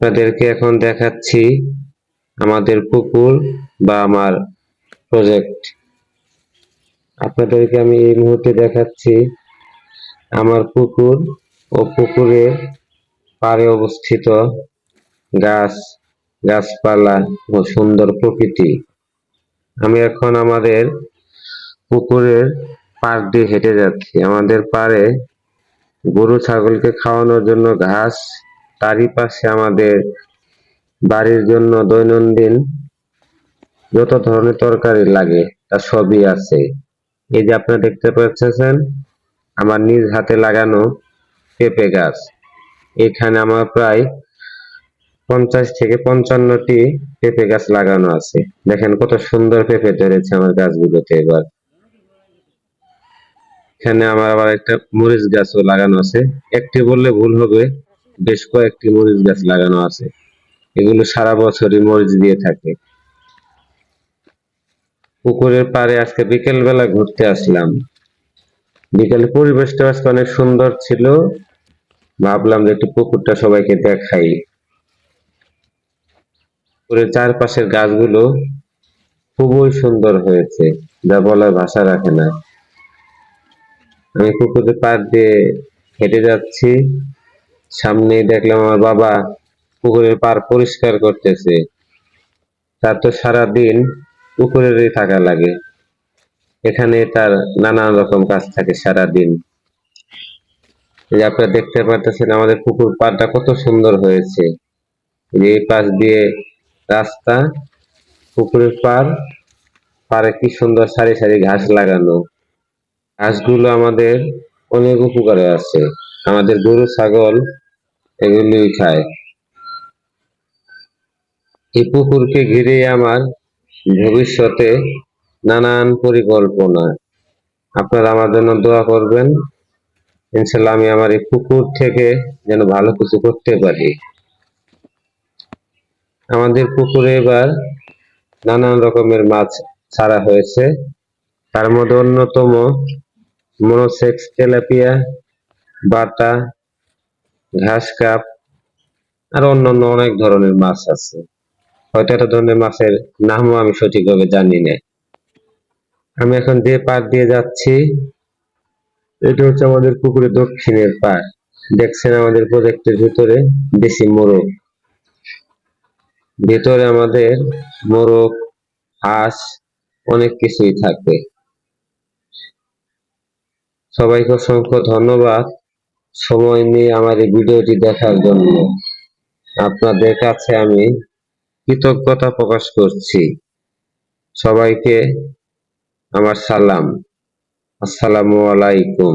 আপনাদেরকে এখন দেখাচ্ছি আমাদের পুকুর বা আমার প্রজেক্ট আপনাদেরকে আমি এই মুহূর্তে দেখাচ্ছি আমার পুকুর ও পুকুরের পাড়ে অবস্থিত গাছ, গাছপালা ও সুন্দর প্রকৃতি। আমি এখন আমাদের পুকুরের পাড় দিয়ে হেঁটে যাচ্ছি। আমাদের পাড়ে গরু, ছাগলকে খাওয়ানোর জন্য ঘাস তারই পাশে আমাদের বাড়ির জন্য দৈনন্দিন যত ধরনের তরকারি লাগে, তা সবই আছে। এই যে আপনারা দেখতে পাচ্ছেন আমার নিজ হাতে লাগানো পেঁপে গাছ। এখানে আমার প্রায় পঞ্চাশ থেকে পঞ্চান্নটি পেঁপে গাছ লাগানো আছে। দেখেন কত সুন্দর পেঁপে ধরেছে আমার গাছগুলোতে এবার। এখানে আমার আবার একটা মরিচ গাছও লাগানো আছে। একটি বললে ভুল হবে বেশ কয়েকটি মরিচ গাছ লাগানো আছে। এগুলো সারা বছরই মরিচ দিয়ে থাকে। পুকুরের পাড়ে আজকে বিকেল বেলা ঘুরতে আসলাম। বিকেল পরিবেশটা আজকে অনেক সুন্দর ছিল। ভাবলাম যে একটু পুকুরটা সবাইকে দেখাই। পুকুরের চারপাশের গাছগুলো খুবই সুন্দর হয়েছে, যা বলার ভাষা রাখে না। আমি পুকুরের পাড় দিয়ে হেঁটে যাচ্ছি। সামনেই দেখলাম আমার বাবা পুকুরের পাড় পরিষ্কার করতেছে। তার তো সারাদিন পুকুরেরই থাকা লাগে। এখানে তার নানান রকম কাজ থাকে সারাদিন। যে আপনারা দেখতে পারতেছেন আমাদের পুকুর পাড়টা কত সুন্দর হয়েছে। যে পাশ দিয়ে রাস্তা, পুকুরের পাড়, পাড়ে কি সুন্দর সারি সারি ঘাস লাগানো। ঘাসগুলো আমাদের অনেক উপকারে আছে। আমাদের গরু, ছাগল এগুলোই খায়। এই পুকুরকে ঘিরে আমার ভবিষ্যতে নানান পরিকল্পনা। আপনারা আমার জন্য দোয়া করবেন। ইনশাল্লাহ আমি আমার এই পুকুর থেকে যেন ভালো কিছু করতে পারি। আমাদের পুকুরে এবার নানান রকমের মাছ ছাড়া হয়েছে। তার মধ্যে অন্যতম মনোসেক্স তেলাপিয়া বাটা, ঘাস কাপ, আর অন্যান্য অনেক ধরনের মাছ আছে। হয়তো একটা ধরনের মাছের নামও আমি সঠিকভাবে জানি না। আমি এখন যে পার দিয়ে যাচ্ছি, এটা হচ্ছে আমাদের পুকুরের দক্ষিণের পার দেখছেন আমাদের প্রজেক্টের ভিতরে দেশি মোরগ। ভিতরে আমাদের মোরগ, হাঁস, অনেক কিছুই থাকবে। সবাইকে অসংখ্য ধন্যবাদ। সময় নিয়ে আমার এই ভিডিওটি দেখার জন্য আপনাদের কাছে আমি কৃতজ্ঞতা প্রকাশ করছি। সবাইকে আমার সালাম। আসসালামু আলাইকুম।